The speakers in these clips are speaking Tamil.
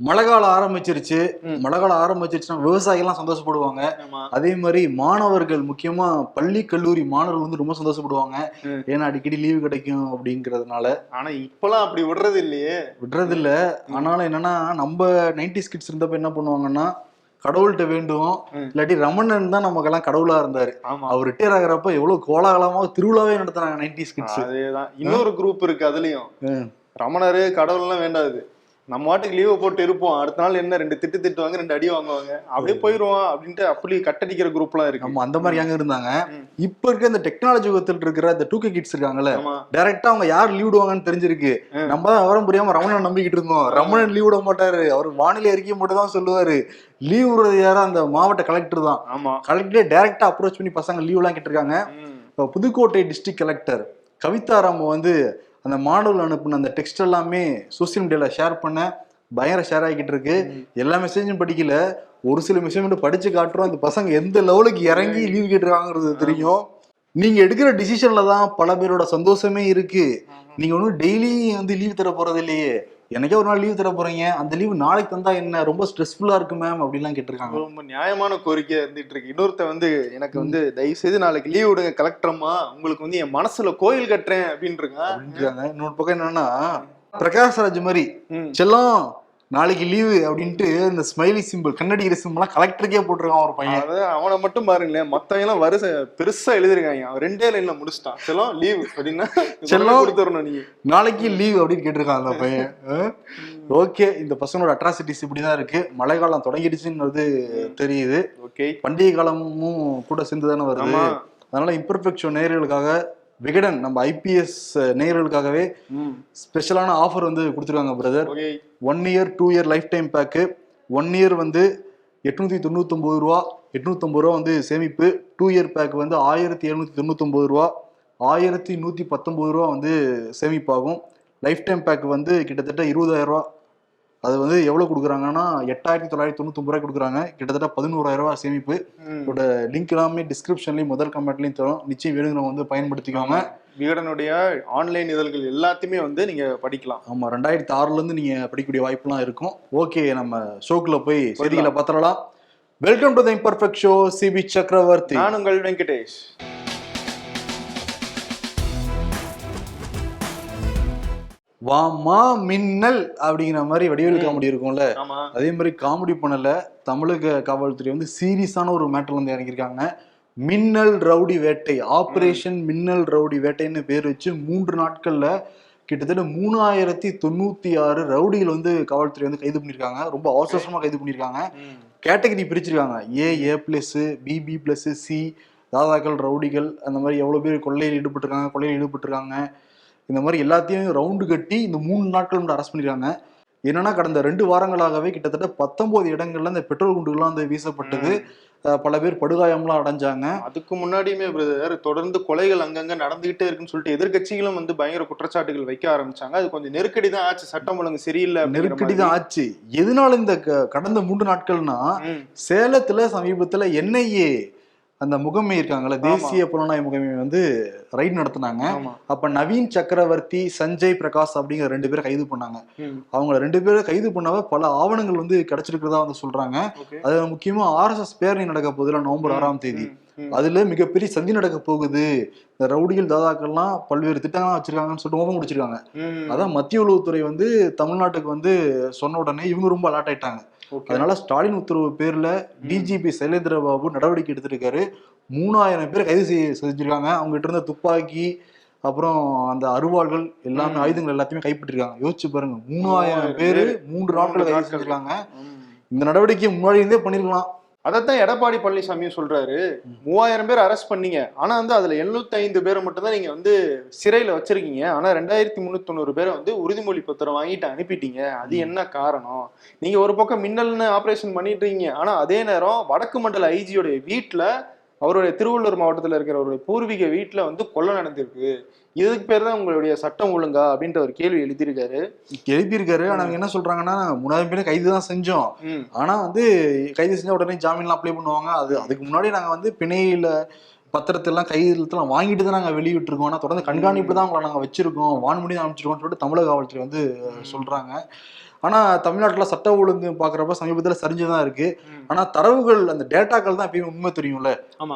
மழை காலம் ஆரம்பிச்சிருச்சு. மழை காலம் ஆரம்பிச்சிருச்சுன்னா விவசாயிகள்லாம் சந்தோஷப்படுவாங்க. அதே மாதிரி மாணவர்கள் முக்கியமா பள்ளி கல்லூரி மாணவர்கள் வந்து ரொம்ப சந்தோஷப்படுவாங்க. ஏன்னா அடிக்கடி லீவு கிடைக்கும் அப்படிங்கறதுனால. ஆனா இப்பெல்லாம் அப்படி விடுறது இல்லையே விடுறது இல்ல ஆனாலும் என்னன்னா நம்ம நைன்டி கிட்ஸ் இருந்தப்ப என்ன பண்ணுவாங்கன்னா கடவுள்கிட்ட வேண்டுவோம். ம். இல்லாட்டி ரமணன் தான் நமக்கெல்லாம் கடவுளா இருந்தாரு. அவர் ரிட்டையர் ஆகுறப்ப எவ்வளவு கோலாகலமா திருவிழாவே நடத்துனாங்க நைன்டி கிட்ஸ் அதேதான். இன்னொரு குரூப் இருக்கு அதுலயும். ரமணரு கடவுள்லாம் வேண்டாது. நம்ம வாட்டுக்கு லீவை போட்டு இருப்போம். அடுத்த நாள் என்ன? ரெண்டு திட்டு திட்டுவாங்க ரெண்டு அடி வாங்குவாங்க. அப்படியே போயிருவோம் அப்படின்ட்டு அப்படி கட்டடிக்கிற குரூப்லாம் இருக்கு. நம்ம அந்த மாதிரி அங்க இருந்தாங்க. இப்ப இருக்க இந்த டெக்னாலஜி யுகத்தில் இருக்கிற இந்த டூ கே கிட்ஸ் இருக்காங்கல்ல டைரக்டா அவங்க யார் லீவ் விடுவாங்கன்னு தெரிஞ்சிருக்கு. நம்ம தான் விவரம் புரியாம ரமணன் நம்பிக்கிட்டு இருந்தோம். ரமணன் லீவ் விட மாட்டாரு. அவர் வானிலை அறிக்கை மட்டும் தான் சொல்லுவாரு. லீவ் விடுறது யாரா அந்த மாவட்ட கலெக்டர் தான். ஆமா. கலெக்டரே டைரக்டா அப்ரோச் பண்ணி பசங்க லீவ் எல்லாம் கேட்டிருக்காங்க. புதுக்கோட்டை டிஸ்ட்ரிக்ட் கலெக்டர் கவிதாராம் வந்து அந்த மாடல் அனுப்புன அந்த டெக்ஸ்ட் எல்லாமே சோசியல் மீடியால ஷேர் பண்ண பயங்கர ஷேர் ஆகிட்டு இருக்கு. எல்லா மெசேஜும் படிக்கல. ஒரு சில மெசேஜ் மட்டும் படிச்சு காட்டுறோம். அந்த பசங்க எந்த லெவலுக்கு இறங்கி லீவ் கேட்டுருக்காங்கிறது தெரியும். நீங்க எடுக்கிற டிசிஷன்ல தான் பல பேரோட சந்தோஷமே இருக்கு. நீங்க ஒன்றும் டெய்லி வந்து லீவ் தர போறது இல்லையே. எனக்கே ஒரு நாள் லீவ் தர போறீங்க. அந்த லீவ் நாளைக்கு தந்தா என்ன? ரொம்ப ஸ்ட்ரெஸ்ஃபுல்லா இருக்கு மேம் அப்படிலாம் கேட்டிருக்காங்க. ரொம்ப நியாயமான கோரிக்கையா இருந்துட்டு இருக்கு. இன்னொருத்த வந்து எனக்கு வந்து தயவு செய்து நாளைக்கு லீவ் விடுங்க கலெக்டரம்மா உங்களுக்கு வந்து என் மனசுல கோயில் கட்டுறேன் அப்படின்னு அப்படின்றாங்க. இன்னொரு பக்கம் என்னன்னா பிரகாஷ்ராஜ் மாதிரி. செல்லம் நாளைக்கு லீவு அப்படின்ட்டு இந்த ஸ்மைலி சிம்பிள் கண்ணடிக்கிற சிம்பிள்லாம் கலெக்டருக்கே போட்டிருக்கான் ஒரு பையன். அதாவது அவனை மட்டும் பாருங்களேன். மத்தவங்க எல்லாம் வருஷ பெருசா எழுதிருக்காங்க அவன் ரெண்டே லைன்ல முடிச்சிட்டான். செல்லம் லீவ் அப்படின்னா செல்லம். கொடுத்துடணும் நீங்க நாளைக்கு லீவ் அப்படின்னு கேட்டிருக்கான் அந்த பையன். ஓகே இந்த பசங்களோட அட்ராசிட்டிஸ் இப்படிதான் இருக்கு. மழை காலம் தொடங்கிடுச்சுன்றது தெரியுது. ஓகே பண்டிகை காலமும் கூட சேர்ந்து தானே வருது அதனால இம்பர்ஃபெக்ட் ஷோ நேயர்களுக்காக விகடன் நம்ம ஐபிஎஸ் நேயர்களுக்காகவே ஸ்பெஷலான ஆஃபர் வந்து கொடுத்துருக்காங்க brother one year two year lifetime pack one year வந்து எட்நூத்தி தொண்ணூத்தொம்பது ரூபா எட்நூத்தொம்பது ரூபா வந்து சேமிப்பு. டூ இயர் பேக் வந்து ஆயிரத்தி எழுநூத்தி தொண்ணூத்தொம்பது ரூபா ஆயிரத்தி நூத்தி பத்தொன்பது ரூபா வந்து சேமிப்பாகும். லைஃப் டைம் பேக் வந்து கிட்டத்தட்ட இருபதாயிரம் ரூபா அது வந்து எவ்வளவு கொடுக்குறாங்கன்னா எட்டாயிரத்தி தொள்ளாயிரத்தி தொண்ணூத்தொம்பது ரூபாய் கொடுக்குறாங்க. கிட்டத்தட்ட பதினோராயிரம் ரூபாய் சேமிப்பு. இதோட லிங்க் எல்லாமே டிஸ்கிரிப்ஷன்லயும் முதல் கமெண்ட்லயும் தரும். நிச்சயம் வேணுங்கிறவங்க வந்து பயன்படுத்திக்கோங்க. விகடனுடைய ஆன்லைன் இதழ்கள் எல்லாத்தையுமே வந்து நீங்க படிக்கலாம். ஆமா ரெண்டாயிரத்தி ஆறுல இருந்து நீங்க படிக்கக்கூடிய வாய்ப்புலாம் இருக்கும். ஓகே நம்ம ஷோக்குள்ள போய் செய்திகளை பார்த்துடலாம். Welcome to the imperfect show Sibi Chakravarthy நான் உங்கள் வெங்கடேஷ். வாமா மின்னல் அப்படிங்கிற மாதிரி வடிவேலு. காமெடி இருக்கும்ல. அதே மாதிரி காமெடி பண்ணல தமிழக காவல்துறை வந்து சீரியஸான ஒரு மேட்டர்ல வந்து இறங்கியிருக்காங்க. மின்னல் ரவுடி வேட்டை ஆபரேஷன் மின்னல் ரவுடி வேட்டைன்னு பேர் வச்சு மூன்று நாட்கள்ல கிட்டத்தட்ட மூணாயிரத்தி தொண்ணூத்தி ஆறு ரவுடிகள் வந்து காவல்துறை வந்து கைது பண்ணியிருக்காங்க. ரொம்ப அவசர அவசரமா கைது பண்ணியிருக்காங்க. கேட்டகரி பிரிச்சிருக்காங்க. A A plus B B plus C தாதாக்கள் ரவுடிகள் அந்த மாதிரி எவ்வளோ பேர் கொள்ளையில் ஈடுபட்டிருக்காங்க கொள்ளையில் ஈடுபட்டிருக்காங்க. இந்த மாதிரி எல்லாத்தையும் ரவுண்டு கட்டி இந்த மூணு நாட்கள் வந்து அரெஸ்ட் பண்ணிருக்காங்க. என்னன்னா கடந்த ரெண்டு வாரங்களாகவே கிட்டத்தட்ட பத்தொன்பது இடங்கள்ல இந்த பெட்ரோல் குண்டுகள்லாம் வந்து வீசப்பட்டது. பல பேர் படுகாயம்லாம் அடைஞ்சாங்க. அதுக்கு முன்னாடியுமே பிரதர் தொடர்ந்து கொலைகள் அங்கங்க நடந்துகிட்டே இருக்குன்னு சொல்லிட்டு எதிர்க்கட்சிகளும் வந்து பயங்கர குற்றச்சாட்டுகள் வைக்க ஆரம்பிச்சாங்க. அது கொஞ்சம் நெருக்கடி தான் ஆச்சு. சட்டம் ஒழுங்கு சரியில்லை நெருக்கடி. தான் ஆச்சு. எதனால இந்த க- கடந்த மூன்று நாட்கள்னா. சேலத்துல சமீபத்துல என்ஐஏ அந்த முகமை இருக்காங்கல்ல தேசிய புலனாய்வு முகமை வந்து ரைட் நடத்துனாங்க. அப்ப நவீன் சக்கரவர்த்தி சஞ்சய் பிரகாஷ் அப்படிங்கிற ரெண்டு பேரை கைது பண்ணாங்க. ம். அவங்கள ரெண்டு பேரை கைது பண்ணவ பல ஆவணங்கள் வந்து கிடைச்சிருக்கிறதா வந்து சொல்றாங்க. ஓகே. அது முக்கியமா ஆர்எஸ்எஸ் பேரணி நடக்க போகுதுல நவம்பர் ஆறாம் தேதி. அதுல மிகப்பெரிய சந்தி நடக்க போகுது. இந்த ரவுடிகள் தாதாக்கள்லாம் பல்வேறு திட்டங்கள்லாம் வச்சிருக்காங்கன்னு சொல்லிட்டு முகம் முடிச்சிருக்காங்க. அதான் மத்திய உளவுத்துறை வந்து தமிழ்நாட்டுக்கு வந்து சொன்ன உடனே இவங்க ரொம்ப அலர்ட் ஆயிட்டாங்க. அதனால ஸ்டாலின் உத்தரவு பேர்ல டிஜிபி சைலேந்திர பாபு நடவடிக்கை எடுத்திருக்காரு. மூணாயிரம் பேர் கைது செய்ய செஞ்சிருக்காங்க. அவங்க கிட்ட இருந்த துப்பாக்கி அப்புறம் அந்த அருவாள்கள் எல்லாமே. ஆயுதங்கள் எல்லாத்தையுமே கைப்பற்றிருக்காங்க. யோசிச்சு பாருங்க. மூணாயிரம் பேரு மூன்று நாட்கள் கைது. செஞ்சிருக்காங்க. இந்த நடவடிக்கையை முன்னாடி இருந்தே பண்ணிருக்கலாம். அதைத்தான் எடப்பாடி பழனிசாமியும் சொல்றாரு. மூவாயிரம் பேர் அரெஸ்ட் பண்ணீங்க. ஆனா வந்து அதுல 705 ஐந்து பேரை மட்டும் தான் நீங்க வந்து சிறையில வச்சிருக்கீங்க. ஆனா ரெண்டாயிரத்தி முன்னூத்தி தொண்ணூறு பேரை வந்து உறுதிமொழி பத்திரம் வாங்கிட்டு அனுப்பிட்டீங்க. அது என்ன காரணம்? நீங்க ஒரு பக்கம் மின்னல்னு ஆபரேஷன் பண்ணிட்டு இருக்கீங்க. ஆனா அதே நேரம் வடக்கு மண்டல ஐஜியோட வீட்டுல அவருடைய திருவள்ளூர் மாவட்டத்துல இருக்கிற அவருடைய பூர்வீக வீட்டுல வந்து கொலை நடந்திருக்கு. இதுக்கு பேர் தான் உங்களுடைய சட்டம் ஒழுங்கா அப்படின்ற ஒரு கேள்வி எழுதியிருக்காரு. எழுப்பியிருக்காரு ஆனா என்ன சொல்றாங்கன்னா மூணாயிரம் பேரை கைது தான் செஞ்சோம். ஆனா வந்து கைது செஞ்சா உடனே ஜாமீன்லாம் அப்ளை பண்ணுவாங்க. அது அதுக்கு முன்னாடி நாங்க வந்து பிணையில பத்திரத்தெல்லாம் கையெழுத்தெல்லாம் வாங்கிட்டு தான் நாங்க வெளியிட்டிருக்கோம். ஆனா தொடர்ந்து கண்காணிப்பு தான் உங்களை நாங்க வச்சிருக்கோம். வான்மொழி தான் அமைச்சிருக்கோம்னு சொல்லிட்டு தமிழக காவல்துறை வந்து சொல்றாங்க. ஆனா தமிழ்நாட்டுல சட்ட ஒழுங்கு பாக்குறப்ப சமீபத்துல சரிஞ்சுதான் இருக்கு. ம். ஆனா தரவுகள் அந்த டேட்டாக்கள் தான் எப்பயுமே உண்மை தெரியும்ல.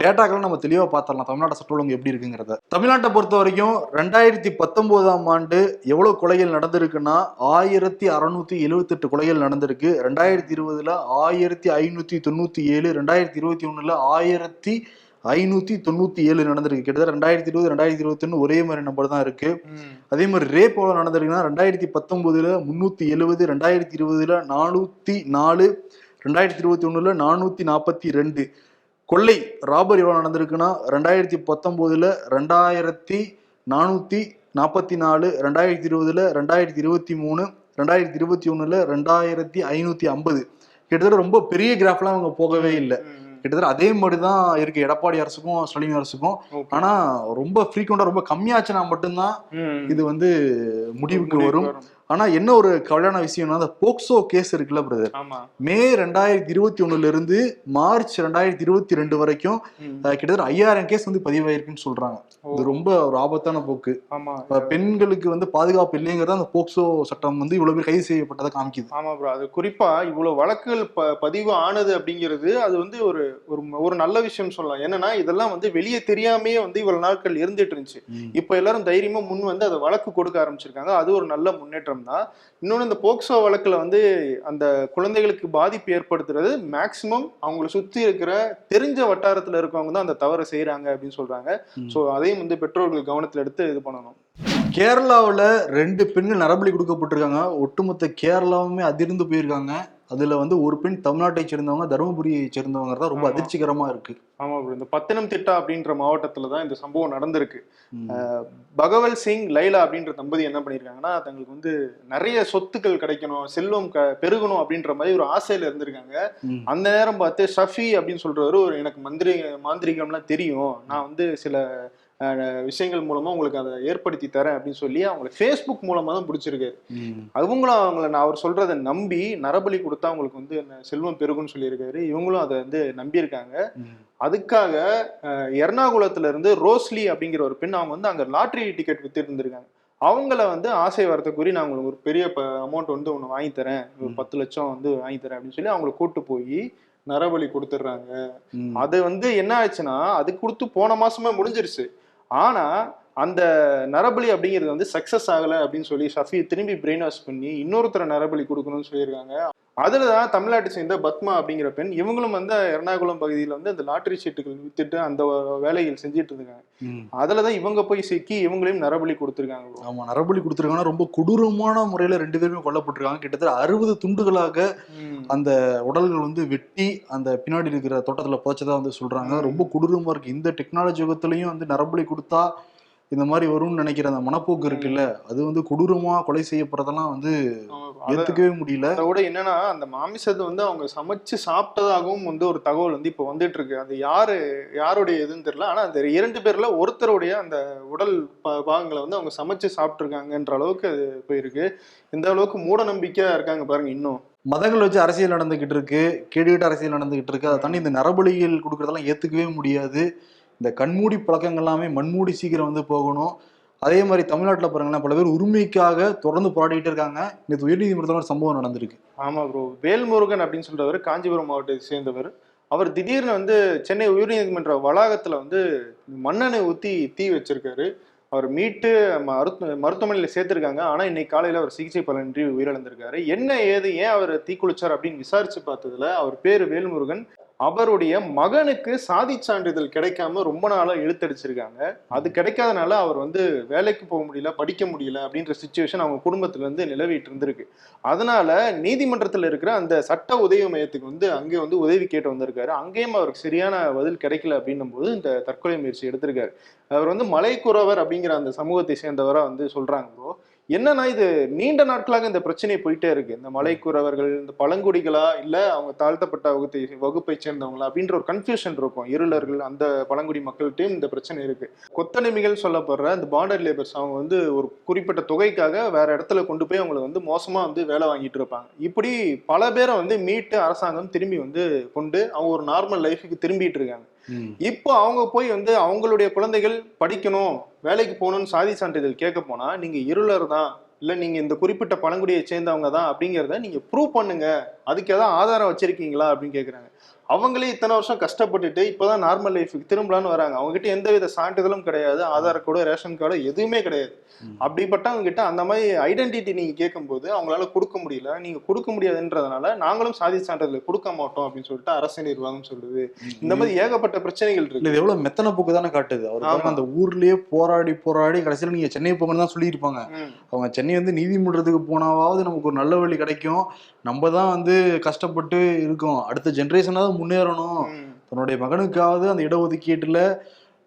டேட்டாக்கள் நம்ம தெளிவா பார்த்தரலாம் தமிழ்நாட்டு சட்ட ஒழுங்கு எப்படி இருக்குங்கிறத. தமிழ்நாட்டை பொறுத்த வரைக்கும் ரெண்டாயிரத்தி பத்தொன்பதாம் ஆண்டு எவ்வளவு கொலைகள் நடந்திருக்குன்னா ஆயிரத்தி அறுநூத்தி எழுவத்தெட்டு கொலைகள் நடந்திருக்கு. ரெண்டாயிரத்தி இருபதுல ஆயிரத்தி ஐநூத்தி தொண்ணூத்தி ஏழு ரெண்டாயிரத்தி இருபத்தி ஒண்ணுல ஆயிரத்தி ஐநூத்தி தொண்ணூத்தி ஏழு நடந்திருக்கு. கிட்டத்தட்ட ரெண்டாயிரத்தி இருபது ரெண்டாயிரத்தி இருபத்தி ஒரே மாதிரி நம்பர் தான் இருக்கு. அதே மாதிரி ரேப் எவ்வளவு நடந்திருக்குன்னா ரெண்டாயிரத்தி பத்தொன்பதுல முன்னூத்தி எழுபது ரெண்டாயிரத்தி இருபதுல நானூத்தி நாலு ரெண்டாயிரத்தி இருபத்தி ஒண்ணுல நானூத்தி நாற்பத்தி ரெண்டு கொள்ளை ராபர் எவ்வளவு நடந்திருக்குன்னா ரெண்டாயிரத்தி பத்தொன்பதுல ரெண்டாயிரத்தி நானூத்தி நாற்பத்தி நாலு ரெண்டாயிரத்தி இருபதுல ரெண்டாயிரத்தி இருபத்தி மூணு ரெண்டாயிரத்தி இருபத்தி ஒண்ணுல ரெண்டாயிரத்தி ஐநூத்தி ஐம்பது கிட்டத்தட்ட ரொம்ப பெரிய கிராஃப்லாம் அவங்க போகவே இல்லை. கிட்டத்தட்ட அதே மாதிரி தான் இருக்கு எடப்பாடி அரசுக்கும் ஸ்டாலின் அரசுக்கும். ஆனா ரொம்ப ஃப்ரீக்வெண்டா ரொம்ப கம்மியாச்சுன்னா மட்டும்தான். இது வந்து முடிவுக்கு வரும். ஆனா என்ன ஒரு கவலையான விஷயம்னா அந்த போக்சோ கேஸ் இருக்குல்ல பிரதர் மே ரெண்டாயிரத்தி இருபத்தி ஒண்ணுல இருந்து மார்ச் ரெண்டாயிரத்தி இருபத்தி ரெண்டு வரைக்கும் கிட்டத்தட்ட ஐயாயிரம் கேஸ் வந்து பதிவாயிருக்குன்னு சொல்றாங்க. இது ரொம்ப ஒரு ஆபத்தான போக்கு. பெண்களுக்கு வந்து பாதுகாப்பு இல்லைங்கிறத அந்த போக்சோ சட்டம் வந்து இவ்வளவு பேர் கைது செய்யப்பட்டதை காமிக்குது. ஆமா ப்ரோ அது குறிப்பா இவ்வளவு வழக்குகள் பதிவு ஆனது அப்படிங்கிறது அது வந்து ஒரு ஒரு ஒரு நல்ல விஷயம் சொல்லலாம். என்னன்னா இதெல்லாம் வந்து வெளியே தெரியாமே வந்து இவ்வளவு நாட்கள் இருந்துட்டு இருந்துச்சு. இப்ப எல்லாரும் தைரியமா முன் வந்து அதை வழக்கு கொடுக்க ஆரம்பிச்சிருக்காங்க. அது ஒரு நல்ல முன்னேற்றம். தான் இன்னொன்னு இந்த போக்சோ வழக்குல வந்து அந்த குழந்தைகளுக்கு பாதிப்பு ஏற்படுத்துறது மேக்சிமம் அவங்கள சுத்தி இருக்கிற தெரிஞ்ச வட்டாரத்துல இருக்கவங்க தான் அந்த தவறை செய்யறாங்க அப்படின்னு சொல்றாங்க. சோ அதையும் வந்து பெற்றோர்கள் கவனத்துல எடுத்து இது பண்ணணும். கேரளாவுல ரெண்டு பெண்கள் நரபலி கொடுக்கப்பட்டிருக்காங்க. ஒட்டுமொத்த கேரளாவுமே அதிர்ந்து போயிருக்காங்க. அதுல வந்து ஒரு பெண் தமிழ்நாட்டை சேர்ந்தவங்க தருமபுரியை சேர்ந்தவங்க தான் ரொம்ப. அதிர்ச்சிகரமா இருக்கு ஆமா. இந்த பத்தனம் திட்டா அப்படின்ற மாவட்டத்துல தான் இந்த சம்பவம் நடந்திருக்கு. பகவல் சிங் லைலா அப்படின்ற தம்பதி என்ன பண்ணியிருக்காங்கன்னா தங்களுக்கு வந்து நிறைய சொத்துக்கள் கிடைக்கணும் செல்வம் க பெருகணும் அப்படின்ற மாதிரி ஒரு ஆசையில இருந்திருக்காங்க. அந்த நேரம் பார்த்து ஷஃபி அப்படின்னு சொல்றவரு ஒரு எனக்கு மந்திரி மாந்திரிகம்லாம் தெரியும் நான் வந்து சில விஷயங்கள் மூலமா உங்களுக்கு அதை ஏற்படுத்தி தரேன் அப்படின்னு சொல்லி அவங்களை ஃபேஸ்புக் மூலமா தான் பிடிச்சிருக்காரு ம். அவங்களும் அவங்கள நான் அவர் சொல்றதை நம்பி நரபலி கொடுத்தா அவங்களுக்கு வந்து என்ன செல்வம் பெருகும்னு சொல்லியிருக்காரு இவங்களும் அதை வந்து நம்பியிருக்காங்க. அதுக்காக எர்ணாகுளத்துல இருந்து ரோஸ்லி அப்படிங்கிற ஒரு பெண் அவங்க வந்து அங்க லாட்ரி டிக்கெட் வித்துட்டு இருந்திருக்காங்க அவங்கள வந்து ஆசை வரத்தை கூறி நான் உங்களுக்கு ஒரு பெரிய அமௌண்ட் வந்து ஒன்று வாங்கி தரேன் ஒரு. பத்து லட்சம் வந்து வாங்கி தரேன் அப்படின்னு சொல்லி அவங்கள கூட்டு போய் நரபலி கொடுத்துட்றாங்க. அது வந்து என்ன ஆச்சுன்னா அது கொடுத்து போன மாசமே முடிஞ்சிருச்சு ஆனால் அந்த நரபலி அப்படிங்கிறது வந்து சக்சஸ் ஆகல அப்படின்னு சொல்லி ஷஃபி திரும்பி பிரெயின் வாஷ் பண்ணி இன்னொருத்தர நரபலி கொடுக்கணும்னு சொல்லியிருக்காங்க அதுல தான் தமிழ்நாட்டை சேர்ந்த பத்மா அப்படிங்கிற பெண் இவங்களும் வந்து எர்ணாகுளம் பகுதியில் வந்து அந்த லாட்டரி சீட்டுகள் வித்துட்டு அந்த வேலைகள் செஞ்சுட்டு இருக்காங்க. அதுல தான் இவங்க போய் சிக்கி இவங்களையும் நரபலி கொடுத்துருக்காங்க bro. ஆமா நரபலி கொடுத்துருக்காங்கன்னா ரொம்ப கொடூரமான முறையில ரெண்டு பேருமே கொல்லப்பட்டிருக்காங்க கிட்டத்தட்ட அறுபது துண்டுகளாக. அந்த உடல்கள் வந்து வெட்டி அந்த பின்னாடி இருக்கிற தோட்டத்துல புதைச்சதா வந்து சொல்றாங்க ம். ரொம்ப கொடூரமா இருக்கு இந்த டெக்னாலஜி யுகத்திலையும் வந்து நரபலி கொடுத்தா இந்த மாதிரி வரும்னு நினைக்கிற அந்த மனப்போக்கு இருக்குல்ல அது வந்து கொடூரமா கொலை செய்யப்படுறதெல்லாம் வந்து ஏத்துக்கவே முடியல. அதை விட என்னன்னா அந்த மாமிசத்தை வந்து அவங்க சமைச்சு சாப்பிட்டதாகவும் வந்து ஒரு தகவல் வந்து இப்போ வந்துட்டு இருக்கு அது யாரு யாருடைய இதுன்னு தெரியல. ஆனா அந்த இரண்டு பேர்ல ஒருத்தருடைய அந்த உடல் பாகங்களை வந்து அவங்க சமைச்சு சாப்பிட்டுருக்காங்கன்ற அளவுக்கு அது போயிருக்கு. இந்த அளவுக்கு மூட நம்பிக்கையா இருக்காங்க பாருங்க இன்னும். மதங்கள் வச்சு அரசியல் நடந்துகிட்டு இருக்கு கேடுகிட்ட அரசியல் நடந்துகிட்டு இருக்கு. அதை தாண்டி இந்த நரபலிகள் கொடுக்கறதெல்லாம் ஏத்துக்கவே முடியாது. இந்த கண்மூடி பழக்கங்கள் எல்லாமே மண்மூடி சீக்கிரம் வந்து போகணும். அதே மாதிரி தமிழ்நாட்டில் பாருங்களேன் பல பேர் உரிமைக்காக தொடர்ந்து போராடிட்டு இருக்காங்க. நேற்று உயர்நீதிமன்றத்தில் ஒரு சம்பவம் நடந்திருக்கு. ஆமாம் ப்ரோ வேல்முருகன் அப்படின்னு சொல்றவர் காஞ்சிபுரம் மாவட்டத்தை சேர்ந்தவர். அவர் திடீர்னு வந்து சென்னை உயர்நீதிமன்ற வளாகத்தில் வந்து மண்ணெண்ணெய் ஊற்றி தீ வச்சிருக்காரு. அவர் மீட்டு மருத்துவ மருத்துவமனையில் சேர்த்துருக்காங்க. ஆனால் இன்னைக்கு காலையில் அவர் சிகிச்சை பலனின்றி உயிரிழந்திருக்காரு. என்ன ஏது ஏன் அவர் தீக்குளிச்சார் அப்படின்னு விசாரித்து பார்த்ததுல அவர் பேர் வேல்முருகன். அவருடைய மகனுக்கு சாதி சான்றிதழ் கிடைக்காம ரொம்ப நாளாக இழுத்தடிச்சிருக்காங்க. அது கிடைக்காதனால அவர் வந்து வேலைக்கு போக முடியல படிக்க முடியல அப்படின்ற சுச்சுவேஷன் அவங்க குடும்பத்துல இருந்து நிலவிட்டு இருந்திருக்கு. அதனால நீதிமன்றத்தில் இருக்கிற அந்த சட்ட உதவி மையத்துக்கு வந்து அங்கே வந்து உதவி கேட்டு வந்திருக்காரு. அங்கேயும் அவருக்கு சரியான பதில் கிடைக்கல அப்படின்னும் போது இந்த தற்கொலை முயற்சி எடுத்திருக்காரு. அவர் வந்து மலைக்குறவர் அப்படிங்கிற அந்த சமூகத்தை சேர்ந்தவராக வந்து சொல்றாங்க ப்ரோ என்னன்னா இது நீண்ட நாட்களாக இந்த பிரச்சனை போயிட்டே இருக்கு. இந்த மலைக்குறவர்கள் இந்த பழங்குடிகளா இல்ல அவங்க தாழ்த்தப்பட்ட வகுத்தை வகுப்பை சேர்ந்தவங்களா அப்படின்ற ஒரு கன்ஃபியூஷன் இருக்கும். இருளர்கள் அந்த பழங்குடி மக்கள்கிட்டயும் இந்த பிரச்சனை இருக்கு. கொத்தடிமைகள் சொல்லப்படுற இந்த பார்டர் லேபர்ஸ் அவங்க வந்து ஒரு குறிப்பிட்ட தொகைக்காக வேற இடத்துல கொண்டு போய் அவங்களை வந்து மோசமா வந்து வேலை வாங்கிட்டு இருப்பாங்க. இப்படி பல பேரை வந்து மீட்டு அரசாங்கம் திரும்பி வந்து கொண்டு அவங்க ஒரு நார்மல் லைஃபுக்கு திரும்பிட்டு இருக்காங்க. இப்போ அவங்க போய் வந்து அவங்களுடைய குழந்தைகள் படிக்கணும் வேலைக்கு போகணும்னு சாதி சான்றிதழ் கேட்க போனா நீங்க இருளர் தான் இல்ல நீங்க இந்த குறிப்பிட்ட பழங்குடியை சேர்ந்தவங்க தான் அப்படிங்கிறத நீங்க ப்ரூவ் பண்ணுங்க. அதுக்கு ஏதாவது ஆதாரம் வச்சிருக்கீங்களா அப்படின்னு கேக்குறாங்க. அவங்களே இத்தனை வருஷம் கஷ்டப்பட்டுட்டு இப்பதான் நார்மல் லைஃபுக்கு திரும்பலான்னு வராங்க. அவங்க கிட்ட எந்த வித சான்றிதழும் கிடையாது. ஆதார் கார்டு ரேஷன் கார்டு எதுவுமே கிடையாது. அப்படிப்பட்டவங்க கிட்ட அந்த மாதிரி ஐடென்டிட்டி நீங்க கேட்கும்போது அவங்களால கொடுக்க முடியல. நீங்க கொடுக்க முடியாதுன்றதுனால நாங்களும் சாதி சான்றிதழ் கொடுக்க மாட்டோம் அப்படின்னு சொல்லிட்டு அரசு நிர்வாகம் சொல்லுது. இந்த மாதிரி ஏகப்பட்ட பிரச்சனைகள் இருக்கு. இது எவ்வளவு மெத்தன போக்கு தானே காட்டுது. அவர். அந்த ஊர்லயே போராடி போராடி கடைசியில நீங்க சென்னை போங்கன்னு தான் சொல்லியிருப்பாங்க. அவங்க சென்னை வந்து நீதிமன்றத்துக்கு போனாவது நமக்கு ஒரு நல்ல வழி கிடைக்கும். நம்ம தான் வந்து கஷ்டப்பட்டு இருக்கோம். அடுத்த ஜென்ரேஷனாவது முன்னேறணும். தன்னுடைய மகனுக்காவது அந்த இடஒதுக்கீட்டுல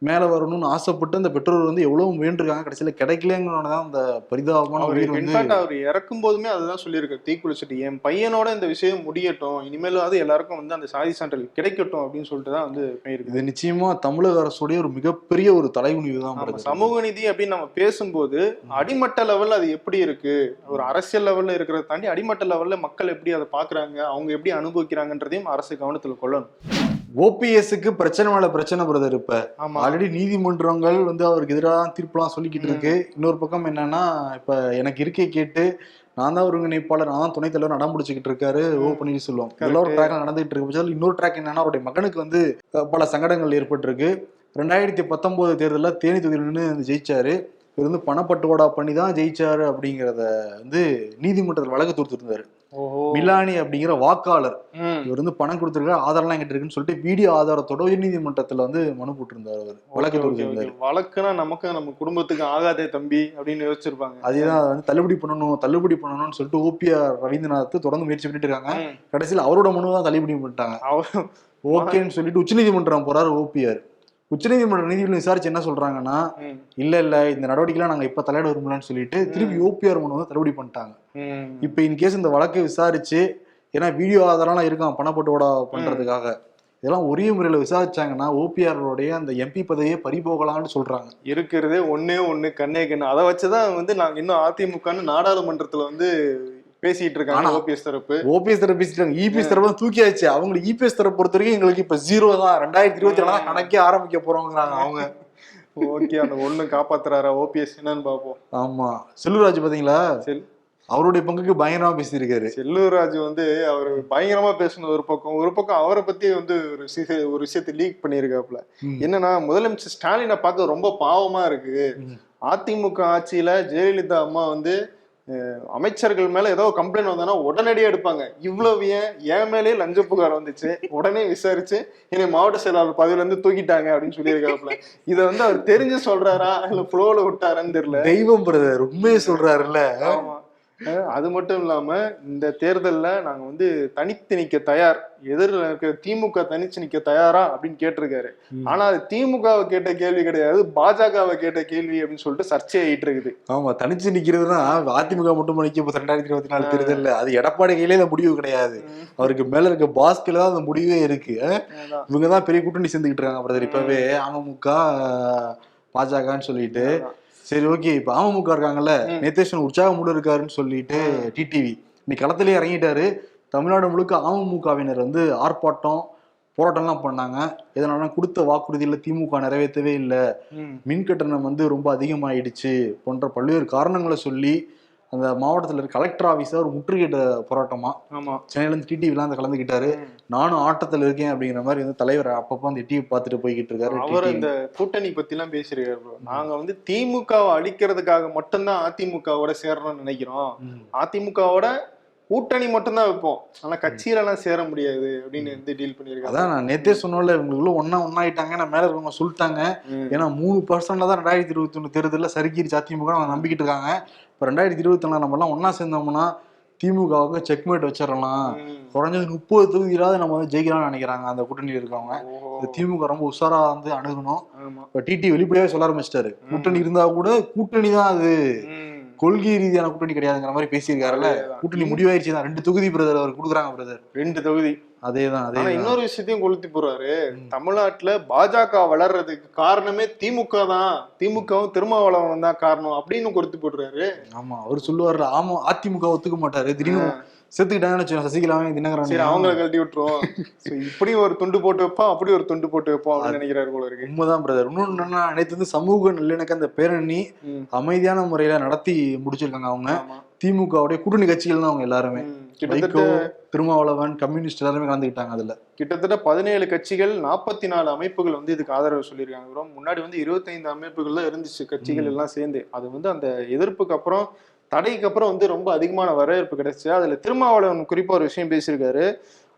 மேல வரணும்னு ஆசைப்பட்டு அந்த பெற்றோர் வந்து எவ்வளவு முயன்றிருக்காங்க கடைசியில கிடைக்கலங்கிறனால தான் அந்த பரிதாபமான உயிர் வந்து இன்ஃபேக்ட் அவர் இறக்கும் போதுமே அதுதான் சொல்லியிருக்காரு தீக்குளிச்சுட்டு என் பையனோட இந்த விஷயம் முடியட்டும் இனிமேலாவது எல்லாருக்கும் வந்து அந்த சாதி சான்றிதழ் கிடைக்கட்டும் அப்படின்னு சொல்லிட்டு தான் வந்து போயிருக்கு இது நிச்சயமா தமிழக அரசுடைய ஒரு மிகப்பெரிய ஒரு தலைகுனிவு தான். சமூக நீதி அப்படின்னு நம்ம பேசும்போது அடிமட்ட லெவல்ல அது எப்படி இருக்கு? ஒரு அரசியல் லெவல்ல இருக்கிறத தாண்டி அடிமட்ட லெவல்ல மக்கள் எப்படி அதை பாக்குறாங்க? அவங்க எப்படி அனுபவிக்கிறாங்கன்றதையும் அரசு கவனத்துல கொள்ளணும். ஓபிஎஸ்க்கு பிரச்சனை மேல பிரச்சனை பிரதர் இப்ப ஆல்ரெடி நீதிமன்றங்கள் வந்து அவருக்கு எதிராக தீர்ப்புலாம் சொல்லிக்கிட்டு இருக்கு. இன்னொரு பக்கம் என்னன்னா இப்ப எனக்கு இருக்கை கேட்டு நான் தான் ஒருங்கிணைப்பாளர் நான் தான் துணைத் தலைவர் நடம் பிடிச்சிக்கிட்டு இருக்காரு ஓ பன்னீர்செல்வம். இதெல்லாம் ஒரு ட்ராக்ல நடந்துகிட்டு இருக்கு. இன்னொரு ட்ராக் என்னன்னா அவருடைய மகனுக்கு வந்து பல சங்கடங்கள் ஏற்பட்டிருக்கு. ரெண்டாயிரத்தி பத்தொன்பது தேர்தலில் தேனி தொகுதியில் நின்று ஜெயிச்சாரு. இவர் வந்து பணப்பட்டுவாடா பண்ணி தான் ஜெயிச்சாரு அப்படிங்கிறத வந்து நீதிமன்றத்தில் வழக்கு தொடுத்துருந்தாரு. மிலானி அப்படிங்கிற வாக்காளர். இவர் வந்து பணம் கொடுத்துருக்காரு ஆதாரம்லாம் எங்கிட்ட இருக்குன்னு சொல்லிட்டு வீடியோ ஆதாரத்தோட உயர்நீதிமன்றத்துல வந்து மனு போட்டிருந்தார் அவர். வழக்கு தொடுத்திருந்தாரு. வழக்குனா நமக்கு நம்ம குடும்பத்துக்கு ஆகாதே தம்பி அப்படின்னு யோசிச்சிருப்பாங்க. அதேதான் அதை வந்து தள்ளுபடி பண்ணணும் தள்ளுபடி பண்ணணும்னு சொல்லிட்டு ஓபிஆர் ரவீந்திரநாத் தொடர்ந்து முயற்சி பண்ணிட்டு இருக்காங்க. கடைசியில் அவரோட மனு தான் தள்ளுபடி பண்ணிட்டாங்க. ஓகேன்னு சொல்லிட்டு உச்சநீதிமன்றம் போறாரு ஓபிஆர் உச்சநீதிமன்ற நீதிபதி விசாரிச்சு என்ன சொல்றாங்கன்னா. இல்ல இல்ல இந்த நடவடிக்கைலாம் நாங்க இப்ப தலையிட விரும்பலன்னு சொல்லிட்டு திருப்பி ஓபிஆர் மனு வந்து தள்ளுபடி பண்ணிட்டாங்க. இப்ப இன்கேஸ் இந்த வழக்கை விசாரிச்சு ஏன்னா வீடியோ ஆதாரம்லாம் இருக்கான் பணப்பட்டுவோட பண்றதுக்காக. இதெல்லாம் ஒரே முறையில விசாரிச்சாங்கன்னா ஓபிஆரோடைய அந்த எம்பி பதவியே பறிபோகலாம்னு சொல்றாங்க. இருக்கிறதே ஒண்ணே ஒண்ணு கண்ணே கண்ணு. அதை வச்சுதான் வந்து நாங்க இன்னும் அதிமுகன்னு நாடாளுமன்றத்துல வந்து பேசிட்டு இருக்காங்க ஓபிஎஸ் தரப்பு. ஓபிஎஸ் தரப்பு பேசிட்டாங்க இபிஎஸ் தரப்பு தான் தூக்கியாச்சு. அவங்களுக்கு இபிஎஸ் தரப்பு பொறுத்த வரைக்கும் எங்களுக்கு இப்ப ஜீரோ தான். ரெண்டாயிரத்தி இருபத்தி ஏழு தான் கணக்கே ஆரம்பிக்க போறோங்கிறாங்க அவங்க. ஓகே அந்த ஒண்ணு காப்பாத்துறாரா? ஓபிஎஸ் என்னன்னு பாப்போம். ஆமா. செல்வராஜ் பாத்தீங்களா? சரி அவருடைய பங்குக்கு பயங்கரமா பேசியிருக்காரு. செல்லூர்ராஜ் வந்து அவர் பயங்கரமா பேசுனது ஒரு பக்கம். ஒரு பக்கம் அவரை பத்தி வந்து ஒரு ஒரு விஷயத்தை லீக் பண்ணியிருக்காப்ல ம். என்னன்னா முதலமைச்சர் ஸ்டாலினை பார்க்க ரொம்ப பாவமா இருக்கு. அதிமுக ஆட்சியில ஜெயலலிதா அம்மா வந்து அமைச்சர்கள் மேல ஏதோ கம்ப்ளைண்ட் வந்தானா உடனடியா எடுப்பாங்க. இவ்வளவு ஏன்? என் மேலேயே லஞ்ச புகார் வந்துச்சு. உடனே விசாரிச்சு என்னை மாவட்ட செயலாளர் பதவியில இருந்து தூக்கிட்டாங்க அப்படின்னு சொல்லியிருக்காப்புல. இதை வந்து அவர் தெரிஞ்சு சொல்றாரா? இல்ல ஃப்ளோல விட்டாரான்னு தெரியல. தெய்வம் பிரதர் உண்மையை சொல்றாருல்ல. ஆமா. அது மட்டும் இல்லாம இந்த தேர்தல்ல நாங்க வந்து தனித்து நிக்க தயார். எதிரில் இருக்க திமுக தனிச்சு நிக்க தயாரா அப்படின்னு கேட்டிருக்காரு. ஆனா அது திமுகவை கேட்ட கேள்வி கிடையாது பாஜகவை கேட்ட கேள்வி அப்படின்னு சொல்லிட்டு சர்ச்சை ஆயிட்டு இருக்குது ஆமா தனிச்சு நிக்கிறதுனா அதிமுக மட்டும் நிக்க இப்ப ரெண்டாயிரத்தி இருபத்தி நாலு தேர்தல்ல அது எடப்பாடி கையிலே அந்த முடிவு கிடையாது. அவருக்கு மேல இருக்க பாஸ்கில தான் அந்த முடிவே இருக்கு. அஹ் அதான். இவங்க தான் பெரிய கூட்டணி சேர்ந்துக்கிட்டு இருக்காங்க பிரதர். இப்பவே அமமுக பாஜகன்னு சொல்லிட்டு சரி ஓகே. இப்ப அமமுக இருக்காங்கல்ல. நிதேஷன் உற்சாகமூட இருக்காருன்னு சொல்லிட்டு டிடிவி இன்னைக்கு களத்திலே இறங்கிட்டாரு. தமிழ்நாடு முழுக்க அமமுகவினர் வந்து ஆர்ப்பாட்டம் போராட்டம்லாம் பண்ணாங்க. இதனால கொடுத்த வாக்குறுதியில திமுக நிறைவேற்றவே இல்லை. மின் கட்டணம் வந்து ரொம்ப அதிகமாயிடுச்சு போன்ற பல்வேறு காரணங்களை சொல்லி அந்த மாவட்டத்தில் இருக்க கலெக்டர் ஆஃபீஸர் ஒரு முற்றுகையிட்ட போராட்டமா ஆமா சென்னையில இருந்து டிடிவிலாம் அந்த கலந்துக்கிட்டாரு. நானும் ஆட்டத்தில் இருக்கேன் அப்படிங்கிற மாதிரி வந்து தலைவர் அப்பப்போ அந்த டிவி பார்த்துட்டு போய்கிட்டு இருக்காரு அவர். இந்த கூட்டணி பத்தி எல்லாம் பேசியிருக்காரு bro. நாங்க வந்து திமுகவை அழிக்கிறதுக்காக மட்டும்தான் அதிமுகவோட சேரணும்னு நினைக்கிறோம். அதிமுகவோட கூட்டணி மட்டும்தான் வைப்போம். ஆனா கட்சியில எல்லாம் சேர முடியாது அப்படின்னு வந்து டீல் பண்ணியிருக்காரு அதான் நான் நேத்தே சொன்னோம்ல இவங்களுக்குள்ள ஒன்னா ஒன்னாயிட்டாங்க நான் மேல இருக்கவங்க சொல்லிட்டாங்க. ஏன்னா மூணு பர்சன்ட்ல தான் ரெண்டாயிரத்தி இருபத்தி ஒண்ணு தேர்தலில் சறுக்கிருச்சு அதிமுக அவங்க நம்பிக்கிட்டு இருக்காங்க. இப்போ ரெண்டாயிரத்தி இருபத்தி ஒண்ணு நம்ம எல்லாம் ஒன்னா சேர்ந்தோம்னா திமுகவுக்கு செக்மேட் வச்சிடலாம். குறைஞ்சது முப்பது தொகுதியிலாவது நம்ம வந்து ஜெயிக்கலாம்னு நினைக்கிறாங்க அந்த கூட்டணியில் இருக்கவங்க. திமுக ரொம்ப உஷாரா வந்து அணுகணும். இப்போ டிடி வெளிப்படையாவே சொல்ல ஆரம்பிச்சிட்டாரு. கூட்டணி இருந்தா கூட கூட்டணி தான் அது. கொள்கை ரீதியான கூட்டணி கிடையாதுங்கிற மாதிரி பேசியிருக்காருல்ல. கூட்டணி முடிவாயிருச்சு தான் ரெண்டு தொகுதி பிரதர் அவர் கொடுக்குறாங்க பிரதர் ரெண்டு தொகுதி. அதேதான் அதே இன்னொரு விஷயத்தையும் கொளுத்தி போறாரு. தமிழ்நாட்டுல பாஜக வளர்றதுக்கு காரணமே திமுக தான் திமுகவும் திருமாவளவன் தான் காரணம் அப்படின்னு கொளுத்தி போடுறாரு. ஆமா அவர் சொல்லுவாரு ஆமா அதிமுக ஒத்துக்க மாட்டாரு. திடீர்னு செத்துக்கிட்டாங்கன்னு வச்சுக்கோங்க சசிகலாவே சரி தினகரன் அவங்கள கழட்டி விட்டுருவோம் இப்படி ஒரு துண்டு போட்டு வைப்போம் அப்படி ஒரு துண்டு போட்டு வைப்போம் அப்படின்னு நினைக்கிறாரு போல இருக்கு உண்மைதான் பிரதர் இன்னொன்னு என்னன்னா நேற்று வந்து சமூக நல்லிணக்க அந்த பேரணி. அமைதியான முறையில நடத்தி முடிச்சிருக்காங்க அவங்க. திமுகவுடைய கூட்டணி கட்சிகள் தான் அவங்க எல்லாருமே. கிட்டத்தட்ட திருமாவளவன் கம்யூனிஸ்ட் எல்லாருமே கலந்துக்கிட்டாங்க அதுல கிட்டத்தட்ட பதினேழு கட்சிகள் நாற்பத்தி நாலு அமைப்புகள் வந்து இதுக்கு ஆதரவு சொல்லியிருக்காங்க. முன்னாடி வந்து இருபத்தைந்து அமைப்புகள் தான் இருந்துச்சு கட்சிகள் எல்லாம் சேர்ந்து அது வந்து அந்த எதிர்ப்புக்கு அப்புறம் தடைக்கு அப்புறம் வந்து ரொம்ப அதிகமான வரவேற்பு கிடைச்சு அதுல திருமாவளவன் குறிப்பா ஒரு விஷயம் பேசியிருக்காரு.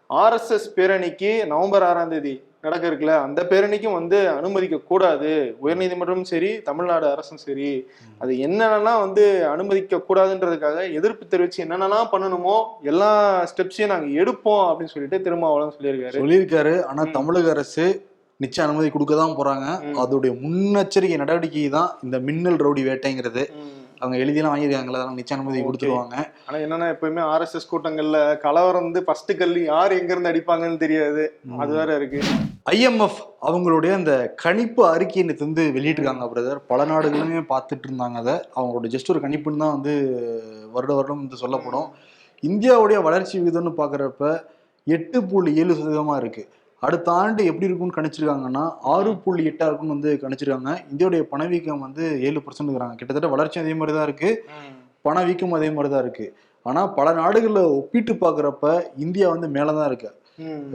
ஆர்எஸ்எஸ் பேரணிக்கு நவம்பர் ஆறாம் தேதி நடக்க இருக்குல்ல அந்த பேரணிக்கும் வந்து அனுமதிக்க கூடாது. உயர்நீதிமன்றமும் சரி தமிழ்நாடு அரசும் சரி. அது என்னென்னலாம் வந்து அனுமதிக்க கூடாதுன்றதுக்காக எதிர்ப்பு தெரிவிச்சு என்னென்னலாம் பண்ணணுமோ எல்லா ஸ்டெப்ஸையும் நாங்க எடுப்போம் அப்படின்னு சொல்லிட்டு திருமாவளவன் சொல்லியிருக்காரு. சொல்லியிருக்காரு. ஆனா ம். தமிழக அரசு நிச்சய அனுமதி கொடுக்க தான் போறாங்க. அதோடைய முன்னெச்சரிக்கை நடவடிக்கை தான் இந்த மின்னல் ரவுடி வேட்டைங்கிறது. அவங்க எழுதியெல்லாம் வாங்கியிருக்காங்களா அதனால நிச்சய அனுமதி. கொடுத்துருவாங்க. ஆனா என்னன்னா எப்பயுமே ஆர்எஸ்எஸ் கூட்டங்கள்ல கலவரம் வந்து ஃபர்ஸ்ட் கல்லி யார் எங்க இருந்து அடிப்பாங்கன்னு தெரியாது. அது வேற இருக்கு. ஐஎம்எஃப் அவங்களுடைய அந்த கணிப்பு அறிக்கையை நேற்று வந்து வெளியிட்டிருக்காங்க பிரதர் பல நாடுகளுமே பார்த்துட்டு இருந்தாங்க அதை. அவங்களோட ஜஸ்ட் ஒரு கணிப்புன்னு தான் வந்து வருட வருடம் வந்து சொல்லப்படும். இந்தியாவுடைய வளர்ச்சி விகிதம்னு பார்க்குறப்ப எட்டு புள்ளி ஏழு சதவீதமா இருக்கு. அடுத்த ஆண்டு எப்படி இருக்கும்னு கணிச்சிருக்காங்கன்னா ஆறு புள்ளி எட்டா இருக்கும்னு வந்து கணிச்சிருக்காங்க. இந்தியாவுடைய பணவீக்கம் வந்து ஏழு பர்சன்ட் கிட்டத்தட்ட வளர்ச்சி அதே மாதிரி தான் இருக்கு பணவீக்கம் அதே மாதிரி தான் இருக்கு. ஆனா பல நாடுகளில் ஒப்பிட்டு பார்க்குறப்ப இந்தியா வந்து மேலே தான் இருக்கு.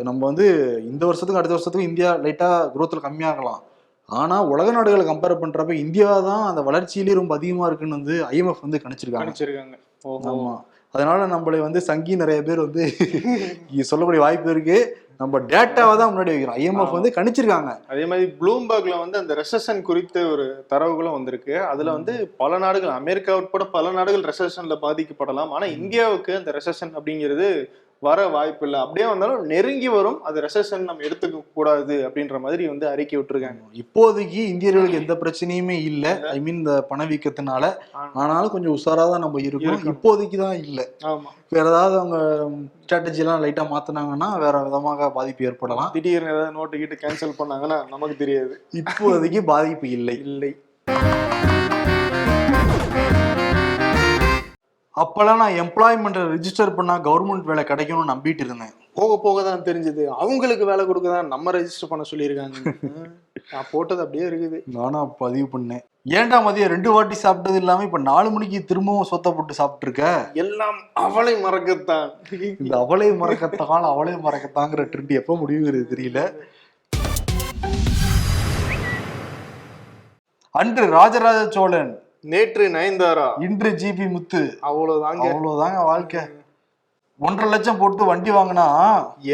நம்ம வந்து இந்த வருஷத்துக்கும் அடுத்த வருஷத்துக்கும் இந்தியா லைட்டா growthல கம்மியாகலாம். ஆனா உலக நாடுகளை கம்பேர் பண்றப்ப இந்தியா தான் அந்த வளர்ச்சியிலேயே ரொம்ப அதிகமா இருக்குன்னு வந்து ஐஎம்எஃப் வந்து கணிச்சிருக்காங்க. ஆமா. அதனால நம்மளை வந்து சங்கி நிறைய பேர் வந்து சொல்லக்கூடிய வாய்ப்பு இருக்கு. நம்ம டேட்டாவை தான் முன்னாடி வைக்கிறோம். ஐஎம்எஃப் வந்து கணிச்சிருக்காங்க. அதே மாதிரி ப்ளூம்பர்க்ல வந்து அந்த ரெசஷன் குறித்த ஒரு தரவுகளும் வந்திருக்கு. அதுல வந்து பல நாடுகள் அமெரிக்கா உட்பட பல நாடுகள் ரெசஷன்ல பாதிக்கப்படலாம். ஆனா இந்தியாவுக்கு அந்த ரெசஷன் அப்படிங்கிறது வர வாய்ப்பு இல்லை அப்படியே வந்தாலும் நெருங்கி வரும். அது ரெசஷன் நம்ம எடுத்துக்க கூடாது அப்படின்ற மாதிரி வந்து அறிக்கை விட்டுருக்காங்க. இப்போதைக்கு இந்தியர்களுக்கு எந்த பிரச்சனையுமே இல்லை. ஐ மீன் இந்த பணவீக்கத்தினால ஆனாலும் கொஞ்சம் உஷாரா தான் நம்ம இருக்கோம். இப்போதைக்கு தான் இல்லை. ஆமா. வேற ஏதாவது அவங்க ஸ்ட்ராட்டஜி எல்லாம் லைட்டா மாத்துனாங்கன்னா வேற விதமாக பாதிப்பு ஏற்படலாம். திடீர்னு ஏதாவது நோட்டு கிட்ட கேன்சல் பண்ணாங்கன்னா நமக்கு தெரியாது. இப்போதைக்கு பாதிப்பு இல்லை. இல்லை. அப்பெல்லாம் நான் எம்ப்ளாய்மெண்ட் ரெஜிஸ்டர் பண்ணா கவர்மெண்ட் வேலை கிடைக்கும்னு நம்பிட்டு இருந்தேன். போக போக தான் தெரிஞ்சது. அவங்களுக்கு வேலை கொடுக்க தான் நம்ம ரெஜிஸ்டர் பண்ண சொல்லியிருக்காங்க. நான் போட்டது அப்படியே இருக்குது. நானா பதிவு பண்ணேன். ஏன்டா மதியம் ரெண்டு வாட்டி சாப்பிட்டது இல்லாம இப்ப நாலு மணிக்கு திரும்பவும் சொத்த போட்டு சாப்பிட்டு இருக்க எல்லாம் அவளை மறக்கத்தான். இந்த அவளை மறக்கத்தான் அவளை மறக்கத்தாங்கிற ட்ரெண்ட் எப்ப முடிவுங்கிறது தெரியல. அன்று ராஜராஜ சோழன் நேற்று நயன்தாரா? இன்று ஜிபி முத்து. அவ்வளவுதாங்க அவ்வளவுதாங்க வாழ்க்கை. ஒன்றரை லட்சம் போட்டு வண்டி வாங்கினா?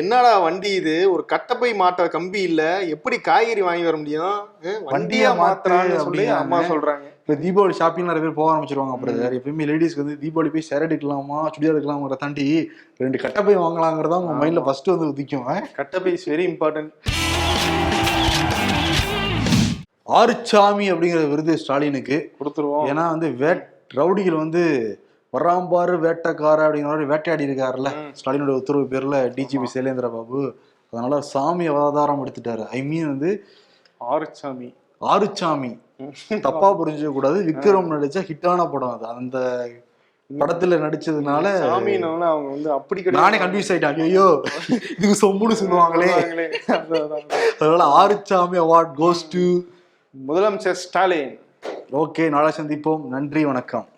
என்னடா வண்டி இது? ஒரு கட்டப்பை மாட்ட கம்பி இல்ல. எப்படி காய்கறி வாங்கி வர முடியும்? வண்டியா வண்டியா மாத்து மாத்துறான்னு சொல்லி. அம்மா சொல்றாங்க. இப்ப தீபாவளி ஷாப்பிங் நிறைய பேர் போக ஆரம்பிச்சிருவாங்க பிரதர் எப்பயுமே லேடிஸ்க்கு வந்து தீபாவளி போய் சேர எடுக்கலாமா சுடிதார் எடுக்கலாமாங்கிற தாண்டி ரெண்டு கட்டை போய் வாங்கலாங்கிறதா அவங்க மைண்ட்ல ஃபர்ஸ்ட் வந்து உதிக்கும்? Kattappa is very important Aaruchami அப்படிங்கிற விருது ஸ்டாலினுக்கு. கொடுத்துருவோம். ஏன்னா வந்து வேட் ரவுடிகள் வந்து வராம்பாரு வேட்டைக்கார அப்படிங்கிற மாதிரி வேட்டையாடி இருக்காருல்ல. ஸ்டாலினோட உத்தரவு பேர்ல டிஜிபி சைலேந்திர பாபு. அதனால சாமி அவதாரம் எடுத்துட்டாரு. ஐ மீன் வந்து ஆறுச்சாமி. ஆறுச்சாமி. தப்பா புரிஞ்சுக்க கூடாது. விக்ரம் நடிச்ச ஹிட்டான படம் அது. அந்த படத்துல நடிச்சதுனால அவங்க வந்து அப்படி நானே கன்ஃபியூஸ் ஆயிட்டேன். ஐயோ இதுக்கு சொம்முன்னு சொல்லுவாங்களே. சொல்லுவாங்களே. அதான், அதான். அதனால ஆறுச்சாமி அவார்ட் கோஸ் டு முதலமைச்சர் ஸ்டாலின். ஓகே நாளை சந்திப்போம். நன்றி வணக்கம்.